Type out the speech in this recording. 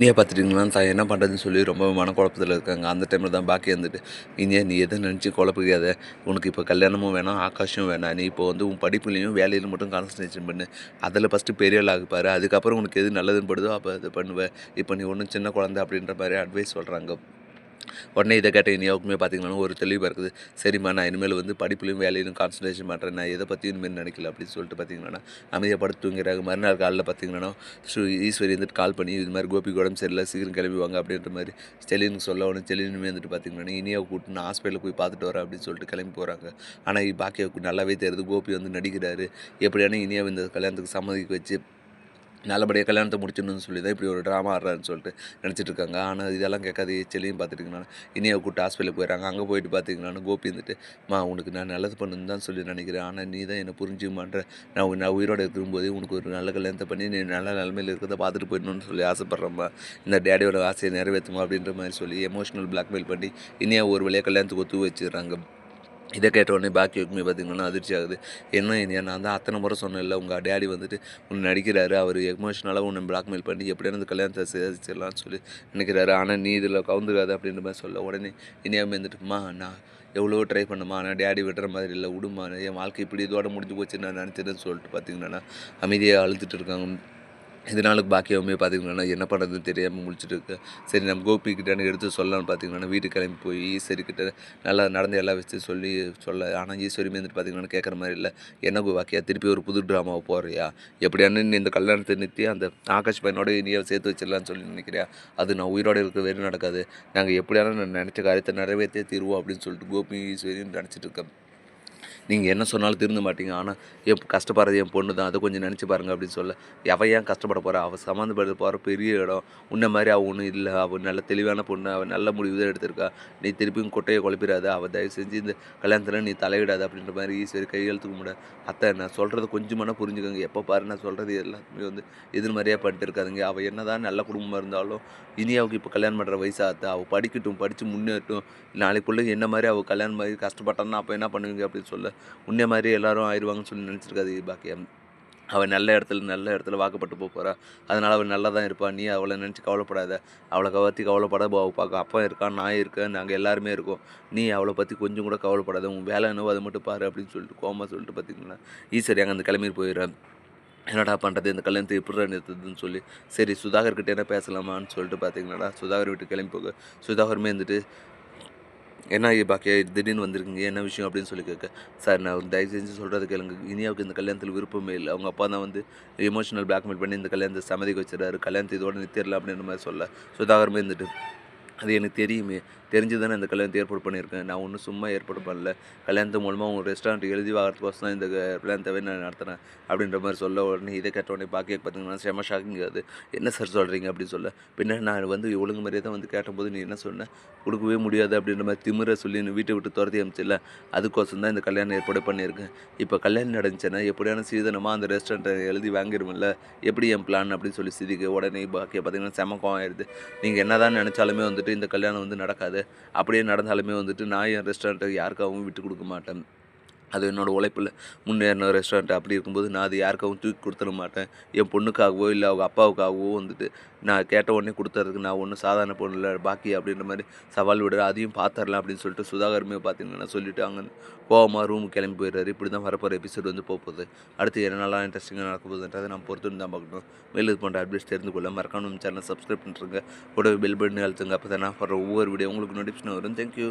நீயே பார்த்துட்டிங்கன்னா தான் என்ன பண்ணுறதுன்னு சொல்லி ரொம்ப மனக்குழப்பத்தில் இருக்காங்க. அந்த டைமில் தான் பாக்கி வந்துட்டு இனியா நீ எதை நினச்சி குழப்பிக்காத? உனக்கு இப்போ கல்யாணமும் வேணாம் ஆகாஷும் வேணாம். நீ இப்போ வந்து உன் படிப்புலையும் வேலையிலும் மட்டும் கான்சன்ட்ரேஷன் பண்ணு. அதில் ஃபஸ்ட்டு பெரிய ஆள் அதுக்கப்புறம் உனக்கு எது நல்லதுன்னு படுதோ அப்போ அது பண்ணுவேன் இப்போ நீ ஒன்றும் சின்ன குழந்தை அப்படின்ற மாதிரி அட்வைஸ் சொல்கிறாங்க உடனே இதை கேட்ட இனியாவுக்குமே பார்த்தீங்கன்னா ஒரு தெளிவாக இருக்குது. சரிம்மா நான் இனிமேல் வந்து படிப்புலையும் வேலையிலும் கான்சன்ட்ரேஷன் பண்ணுறேன் நான் எதை பற்றியும் இனிமேல் நினைக்கல அப்படின்னு சொல்லிட்டு பார்த்தீங்கன்னா அமைதியாக படுத்து தூங்கிறாங்க மறுநாள் காலையில் பார்த்தீங்கன்னா ஸ்ரீ ஈஸ்வரி வந்துட்டு கால் பண்ணி இது மாதிரி கோபி உடம்பு சரியில்லை சீக்கிரம் கிளம்பி வாங்க அப்படின்ற மாதிரி ஸ்டெலினுக்கு சொல்ல உடனே ஸ்டெலினுமே வந்துட்டு பார்த்தீங்கன்னா இனியாவை கூப்பிட்டு நான் ஹாஸ்பிட்டலுக்கு போய் பார்த்துட்டு வரேன் அப்படின்னு சொல்லிட்டு கிளம்பி போகிறாங்க ஆனால் பாக்கியாவுக்கு நல்லாவே தெரியுது. கோபி வந்து நடிக்கிறாரு. எப்படியான இனியாவை இந்த கல்யாணத்துக்கு சம்மதிக்க வச்சு நல்லபடியாக கல்யாணத்தை முடிச்சிடணும்னு சொல்லி தான் இப்படி ஒரு ட்ராமா ஆடுறான்னு சொல்லிட்டு நினச்சிட்டு இருக்காங்க ஆனால் இதெல்லாம் கேட்காது செல்லியும் பார்த்துட்டிங்கன்னா இனியை கூப்பிட்டு ஹாஸ்பிட்டலுக்கு போயிடறாங்க. அங்கே போயிட்டு பார்த்தீங்கன்னா கோபி இருந்துட்டு மா உனக்கு நான் நல்லது பண்ணுன்னு தான் சொல்லி நினைக்கிறேன். ஆனால் நீ தான் என்னை புரிஞ்சுமான்ற நான் உன் நான் உயிரோடு இருக்கும்போதே உனக்கு ஒரு நல்ல கல்யாணத்தை பண்ணி நீ நல்ல நிலமையில் இருக்கிறத பார்த்துட்டு போயிடணும்னு சொல்லி ஆசைப்பட்றம்மா. இந்த டேடியோட ஆசையை நிறைவேற்றுமா? அப்படின்ற மாதிரி சொல்லி எமோஷனல் பிளாக்மெயில் பண்ணி இனியா ஒரு வழியாக கல்யாணத்துக்கு ஒத்து வச்சுடுறாங்க இதை கேட்ட உடனே பாக்கியக்குமே பார்த்தீங்கன்னா அதிர்ச்சி ஆகுது. என்ன இனியா நான் தான் அத்தனை முறை சொன்னேன்ல உங்கள் டேடி வந்துட்டு உன்னை நடிக்கிறாரு. அவர் எமோஷனலாக உன்னை பிளாக்மெயில் பண்ணி எப்படியான அந்த கல்யாணத்தை சேதிச்சிடலாம்னு சொல்லி நினைக்கிறாரு. ஆனால் நீ இதில் கவுந்துக்காது அப்படின்ற மாதிரி சொல்ல உடனே இனியாவுமே வந்துட்டுமா நான் எவ்வளோ ட்ரை பண்ணுமா ஆனால் டேடி விடுற மாதிரி இல்லை. விடுமா என் வாழ்க்கை இப்படி இதோட முடிஞ்சு போச்சு நான் நினச்சிட்டேன்னு சொல்லிட்டு பார்த்தீங்கன்னா அமைதியாக அழுதுட்டு இருக்காங்க. இதனால பாக்கியவுமே பார்த்தீங்கன்னா என்ன பண்ணுறதுன்னு தெரியாமல் முடிச்சுட்டு இருக்கு. சரி நம்ம கோபி கிட்டேன்னு எடுத்து சொல்லலாம்னு பார்த்தீங்கன்னா வீட்டு கிளம்பி போய் ஈஸ்வரி கிட்ட நல்லா நடந்து எல்லா விஷயத்தையும் சொல்லி சொல்ல ஆனால் ஈஸ்வரிமே வந்துட்டு பார்த்தீங்கன்னா கேட்குற மாதிரி இல்லை. என்ன பாக்கியா திருப்பி ஒரு புது ட்ராமாவை போடுறியா? எப்படியான நீ இந்த கல்யாணத்தை நிறுத்தி அந்த ஆகாஷ் பையனோட இனியை சேர்த்து வச்சிடலான்னு சொல்லி நினைக்கிறியா? அது நான் உயிரோடு இருக்க வெறும் நடக்காது. நாங்கள் எப்படியான நான் நினச்ச காரியத்தை நிறைவேற்றே தீர்வோம் அப்படின்னு சொல்லிட்டு கோபி ஈஸ்வரின்னு நினச்சிட்டு இருக்கேன் நீங்கள் என்ன சொன்னாலும் திருந்த மாட்டீங்க. ஆனால் என் கஷ்டப்படுறது என் பொண்ணு தான். அதை கொஞ்சம் நினச்சி பாருங்க அப்படின்னு சொல்ல. அவ ஏன் கஷ்டப்பட போகிறா அவள் சம்மந்தப்பட போகிற பெரிய இடம். உன்ன மாதிரி அவள் ஒன்றும் இல்லை. அவள் நல்ல தெளிவான பொண்ணு. அவள் நல்ல முடிவு தான் எடுத்திருக்கா. நீ திருப்பியும் கொட்டையை குழப்பிடாத. அவள் தயவு செஞ்சு இந்த கல்யாணத்தில் நீ தலையிடாத அப்படின்ற மாதிரி ஈஸ்வரி கையெழுத்துக்க முடியாது அத்தை நான் சொல்கிறது கொஞ்சமான புரிஞ்சுக்கோங்க. எப்போ பாரு நான் சொல்கிறது எல்லாத்துமே வந்து எதிர்மறையாக பண்ணிட்டு இருக்காதுங்க அவள் என்ன தான் நல்ல குடும்பமாக இருந்தாலும் இனி அவளுக்கு இப்போ கல்யாணம் பண்ணுற வயசாக அவள் படிக்கட்டும் படித்து முன்னேறட்டும். நாளைக்குள்ளே என்ன மாதிரி அவள் கல்யாணம் மாதிரி கஷ்டப்பட்டான்னா அப்போ என்ன பண்ணுவீங்க அப்படின்னு சொல்ல. உன்னே மாதிரி எல்லாரும் ஆயிடுவாங்கன்னு சொல்லி நினச்சிருக்காது பாக்கியம் அவள் நல்ல இடத்துல நல்ல இடத்துல வாக்கப்பட்டு போக போகிறா அதனால் அவள் நல்லா தான் இருப்பாள் நீ அவளை நினச்சி கவலைப்படாத. அவளை பற்றி கவலைப்படாத அவள் பார்க்க அப்பா இருக்கான் நான் இருக்கேன் நாங்கள் எல்லாருமே இருக்கோம். நீ அவளை பற்றி கொஞ்சம் கூட கவலைப்படாத. உன் வேலை என்னவோ அதை மட்டும் பாரு அப்படின்னு சொல்லிட்டு கோமா சொல்லிட்டு பார்த்தீங்கன்னா ஈஸ்வரி அங்கே அந்த கிளம்பி போயிடுறேன். என்னடா பண்ணுறது இந்த கல்யாணத்தை எப்படி நிறுத்துதுன்னு சொல்லி சரி சுதாகர்கிட்ட என்ன பேசலாமான்னு சொல்லிட்டு பார்த்தீங்கன்னாடா சுதாகர் வீட்டு கிளம்பி போக. சுதாகருமே இருந்துட்டு என்ன பாக்கியா திடீர்னு வந்திருக்கீங்க என்ன விஷயம் அப்படின்னு சொல்லி கேட்க சார் நான் தயவு செஞ்சு சொல்கிறது கேளுங்க. இனியாவுக்கு இந்த கல்யாணத்தில் விருப்பமே இல்லை. அவங்க அப்பா தான் வந்து எமோஷனல் பிளாக்மெயில் பண்ணி இந்த கல்யாணத்தை சமதிக்க வச்சிடறாரு. கல்யாணத்தை இதோட நித்திரலாம் அப்படின்ற மாதிரி சொல்ல. சுதாகரமே இருந்துட்டு அது எனக்கு தெரியுமே. தெரிஞ்சு தானே இந்த கல்யாணத்தை ஏற்பாடு பண்ணியிருக்கேன். நான் ஒன்றும் சும்மா ஏற்பாடு பண்ணல. கல்யாணத்து மூலமாக உங்கள் ரெஸ்டாரண்ட் எழுதி வாங்குறதுக்கோசம் தான் இந்த கல்யாணத்தை நான் நடத்துகிறேன் அப்படின்ற மாதிரி சொல்ல உடனே இதை கேட்ட உடனே பாக்கிய பார்த்தீங்கன்னா செம ஷாக்கிங் அது. என்ன சார் சொல்கிறீங்க அப்படின்னு சொல்ல. பின்ன நான் வந்து ஒழுங்கு மாதிரியே தான் வந்து கேட்டபோது நீ என்ன சொன்ன? கொடுக்கவே முடியாது அப்படின்ற மாதிரி திமிர சொல்லி நீ வீட்டை விட்டு துரத்தி அமைச்சில்ல. அதுக்கோசம் தான் இந்த கல்யாணம் ஏற்பாடு பண்ணியிருக்கேன். இப்போ கல்யாணம் நடந்துச்சுன்னா எப்படியான சீதனமாக அந்த ரெஸ்டாரண்ட்டை எழுதி வாங்கிடுமில்ல எப்படி என் பிளான் அப்படின்னு சொல்லி சிதிக்கு உடனே பாக்கிய பார்த்தீங்கன்னா செமக்கம் ஆயிடுது. நீங்கள் என்ன தான் நினச்சாலுமே வந்துட்டு இந்த கல்யாணம் வந்து நடக்காது. அப்படியே நடந்தாலுமே வந்துட்டு நான் என் ரெஸ்டாரண்ட்டை யாருக்காகவும் விட்டு கொடுக்க மாட்டேன். அது என்னோடய உழைப்பில் முன்னேறின ரெஸ்டாரண்ட் அப்படி இருக்கும்போது நான் அது யாருக்காகவும் தூக்கி கொடுத்துட மாட்டேன். என் பொண்ணுக்காகவோ இல்லை அவங்க அப்பாவுக்காகவோ வந்துட்டு நான் கேட்ட உடனே கொடுத்துறதுக்கு நான் ஒன்றும் சாதாரண பொண்ணு இல்லை பாக்கி அப்படின்ற மாதிரி சவால் விடுற அதையும் பார்த்துடலாம் அப்படின்னு சொல்லிட்டு சுதாகருமே பார்த்தீங்கன்னா சொல்லிட்டு அங்கே கோவமாக ரூமுக்கு கிளம்பி போயிடுறாரு. இப்படி தான் வரப்போகிற எபிசோடு வந்து போகுது. அடுத்து என்னெல்லாம் இன்ட்ரெஸ்டிங்காக நடக்க போகுதுன்றதை நான் பொறுத்து தான் பார்க்கணும். மேலும் இது போன்ற அப்டேட்ஸ் தெரிந்து கொள்ள மறக்காம சேனல் சப்ஸ்கிரைப் பண்ணுறேங்க கூடவே பெல் பட்டன் அழுத்துங்க. அப்போ தான் நான் போடுற ஒவ்வொரு வீடியோ உங்களுக்கு நோட்டிஃபிகேஷன் வரும். தேங்க்யூ